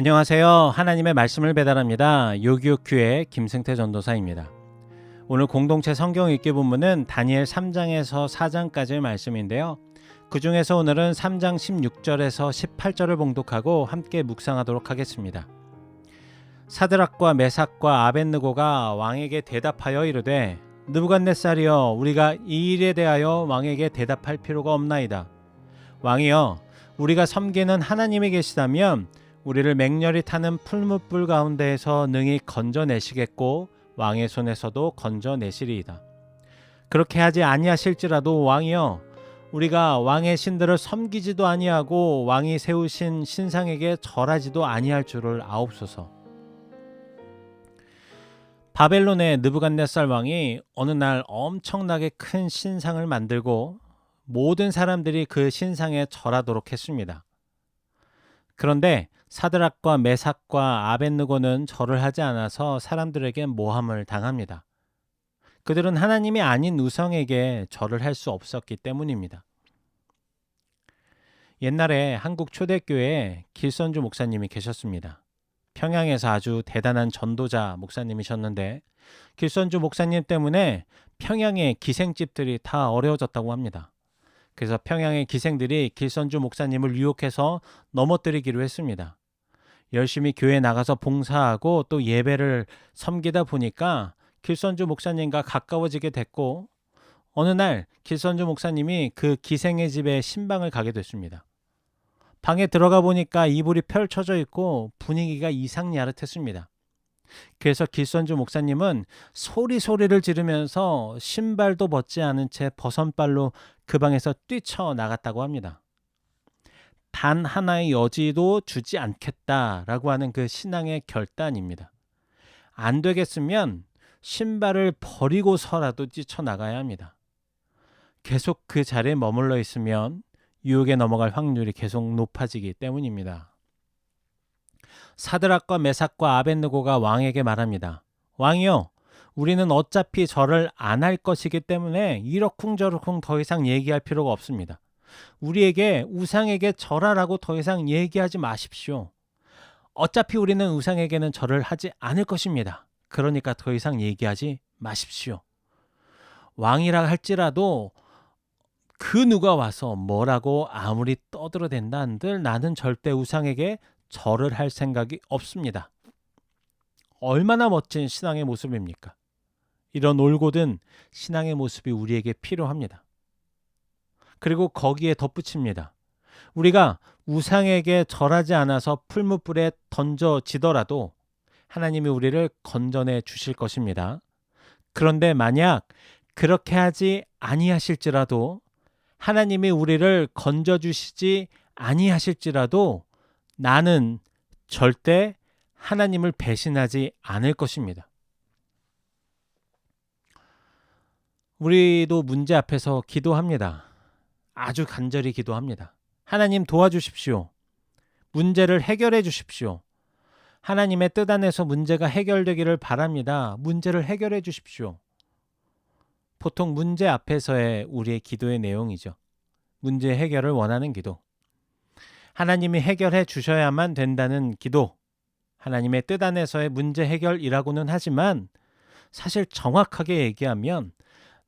안녕하세요. 하나님의 말씀을 배달합니다. 요기요큐의 김승태 전도사입니다. 오늘 공동체 성경 읽기 본문은 다니엘 3장에서 4장까지의 말씀인데요. 그 중에서 오늘은 3장 16절에서 18절을 봉독하고 함께 묵상하도록 하겠습니다. 사드락과 메삭과 아벤느고가 왕에게 대답하여 이르되 느부갓네살이여 우리가 이 일에 대하여 왕에게 대답할 필요가 없나이다. 왕이여 우리가 섬기는 하나님이 계시다면 우리를 맹렬히 타는 풀무불 가운데에서 능히 건져내시겠고 왕의 손에서도 건져내시리이다. 그렇게 하지 아니하실지라도 왕이여 우리가 왕의 신들을 섬기지도 아니하고 왕이 세우신 신상에게 절하지도 아니할 줄을 아옵소서. 바벨론의 느부갓네살 왕이 어느 날 엄청나게 큰 신상을 만들고 모든 사람들이 그 신상에 절하도록 했습니다. 그런데 사드락과 메삭과 아벤느고는 절을 하지 않아서 사람들에게 모함을 당합니다. 그들은 하나님이 아닌 우성에게 절을 할 수 없었기 때문입니다. 옛날에 한국 초대교회에 길선주 목사님이 계셨습니다. 평양에서 아주 대단한 전도자 목사님이셨는데 길선주 목사님 때문에 평양의 기생집들이 다 어려워졌다고 합니다. 그래서 평양의 기생들이 길선주 목사님을 유혹해서 넘어뜨리기로 했습니다. 열심히 교회 나가서 봉사하고 또 예배를 섬기다 보니까 길선주 목사님과 가까워지게 됐고 어느 날 길선주 목사님이 그 기생의 집에 신방을 가게 됐습니다. 방에 들어가 보니까 이불이 펼쳐져 있고 분위기가 이상 야릇했습니다. 그래서 길선주 목사님은 소리 소리를 지르면서 신발도 벗지 않은 채 버선발로 그 방에서 뛰쳐 나갔다고 합니다. 단 하나의 여지도 주지 않겠다라고 하는 그 신앙의 결단입니다. 안 되겠으면 신발을 버리고서라도 뛰쳐나가야 합니다. 계속 그 자리에 머물러 있으면 유혹에 넘어갈 확률이 계속 높아지기 때문입니다. 사드락과 메삭과 아벤느고가 왕에게 말합니다. 왕이요, 우리는 어차피 절을 안 할 것이기 때문에 이러쿵저러쿵 더 이상 얘기할 필요가 없습니다. 우리에게 우상에게 절하라고 더 이상 얘기하지 마십시오. 어차피 우리는 우상에게는 절을 하지 않을 것입니다. 그러니까 더 이상 얘기하지 마십시오. 왕이라 할지라도 그 누가 와서 뭐라고 아무리 떠들어댄다 한들 나는 절대 우상에게 절을 할 생각이 없습니다. 얼마나 멋진 신앙의 모습입니까? 이런 올곧은 신앙의 모습이 우리에게 필요합니다. 그리고 거기에 덧붙입니다. 우리가 우상에게 절하지 않아서 풀무불에 던져지더라도 하나님이 우리를 건져내 주실 것입니다. 그런데 만약 그렇게 하지 아니하실지라도 하나님이 우리를 건져 주시지 아니하실지라도 나는 절대 하나님을 배신하지 않을 것입니다. 우리도 문제 앞에서 기도합니다. 아주 간절히 기도합니다. 하나님 도와주십시오. 문제를 해결해 주십시오. 하나님의 뜻 안에서 문제가 해결되기를 바랍니다. 문제를 해결해 주십시오. 보통 문제 앞에서의 우리의 기도의 내용이죠. 문제 해결을 원하는 기도. 하나님이 해결해 주셔야만 된다는 기도. 하나님의 뜻 안에서의 문제 해결이라고는 하지만 사실 정확하게 얘기하면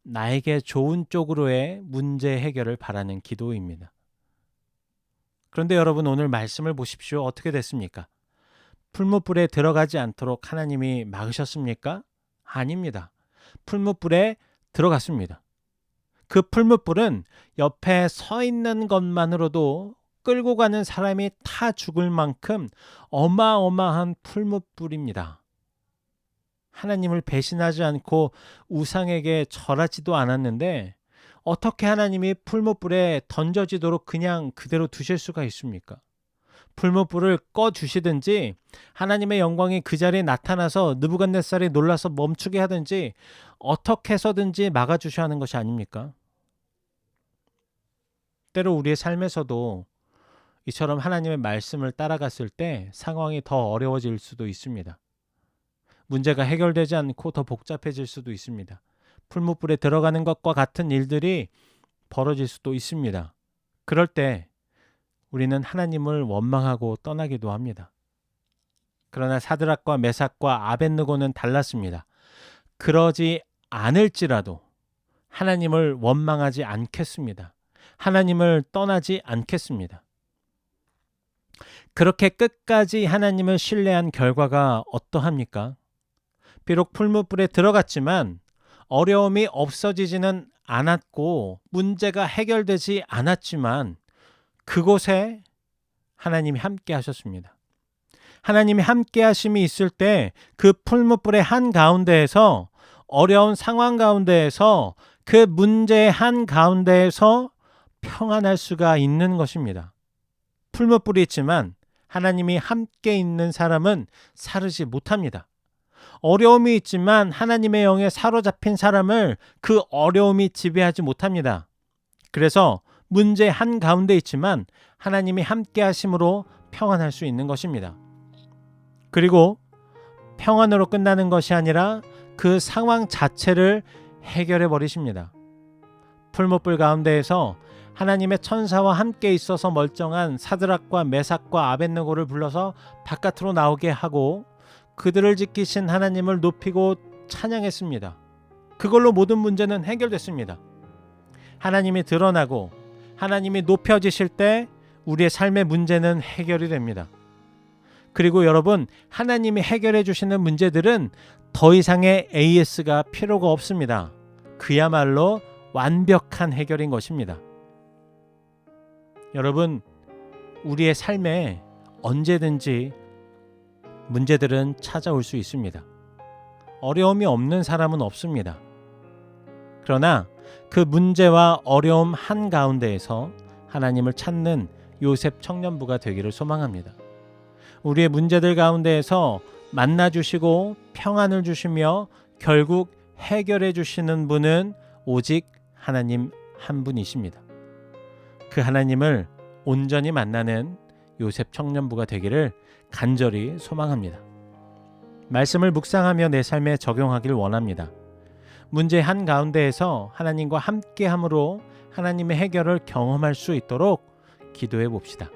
나에게 좋은 쪽으로의 문제 해결을 바라는 기도입니다. 그런데 여러분 오늘 말씀을 보십시오. 어떻게 됐습니까? 풀무불에 들어가지 않도록 하나님이 막으셨습니까? 아닙니다. 풀무불에 들어갔습니다. 그 풀무불은 옆에 서 있는 것만으로도 끌고 가는 사람이 타 죽을 만큼 어마어마한 풀무불입니다. 하나님을 배신하지 않고 우상에게 절하지도 않았는데 어떻게 하나님이 풀무불에 던져지도록 그냥 그대로 두실 수가 있습니까? 풀무불을 꺼 주시든지 하나님의 영광이 그 자리에 나타나서 느부갓네살이 놀라서 멈추게 하든지 어떻게 해서든지 막아 주셔야 하는 것이 아닙니까? 때로 우리의 삶에서도 이처럼 하나님의 말씀을 따라갔을 때 상황이 더 어려워질 수도 있습니다. 문제가 해결되지 않고 더 복잡해질 수도 있습니다. 풀무불에 들어가는 것과 같은 일들이 벌어질 수도 있습니다. 그럴 때 우리는 하나님을 원망하고 떠나기도 합니다. 그러나 사드락과 메삭과 아벤느고는 달랐습니다. 그러지 않을지라도 하나님을 원망하지 않겠습니다. 하나님을 떠나지 않겠습니다. 그렇게 끝까지 하나님을 신뢰한 결과가 어떠합니까? 비록 풀무불에 들어갔지만 어려움이 없어지지는 않았고 문제가 해결되지 않았지만 그곳에 하나님이 함께 하셨습니다. 하나님이 함께 하심이 있을 때 그 풀무불의 한 가운데에서 어려운 상황 가운데에서 그 문제의 한 가운데에서 평안할 수가 있는 것입니다. 풀무불이 있지만 하나님이 함께 있는 사람은 사르지 못합니다. 어려움이 있지만 하나님의 영에 사로잡힌 사람을 그 어려움이 지배하지 못합니다. 그래서 문제 한 가운데 있지만 하나님이 함께 하심으로 평안할 수 있는 것입니다. 그리고 평안으로 끝나는 것이 아니라 그 상황 자체를 해결해 버리십니다. 풀무불 가운데에서 하나님의 천사와 함께 있어서 멀쩡한 사드락과 메삭과 아벤느고를 불러서 바깥으로 나오게 하고 그들을 지키신 하나님을 높이고 찬양했습니다. 그걸로 모든 문제는 해결됐습니다. 하나님이 드러나고 하나님이 높여지실 때 우리의 삶의 문제는 해결이 됩니다. 그리고 여러분, 하나님이 해결해 주시는 문제들은 더 이상의 AS가 필요가 없습니다. 그야말로 완벽한 해결인 것입니다. 여러분, 우리의 삶에 언제든지 문제들은 찾아올 수 있습니다. 어려움이 없는 사람은 없습니다. 그러나 그 문제와 어려움 한가운데에서 하나님을 찾는 요셉 청년부가 되기를 소망합니다. 우리의 문제들 가운데에서 만나 주시고 평안을 주시며 결국 해결해 주시는 분은 오직 하나님 한 분이십니다. 그 하나님을 온전히 만나는 요셉 청년부가 되기를 간절히 소망합니다. 말씀을 묵상하며 내 삶에 적용하길 원합니다. 문제 한 가운데에서 하나님과 함께 함으로 하나님의 해결을 경험할 수 있도록 기도해 봅시다.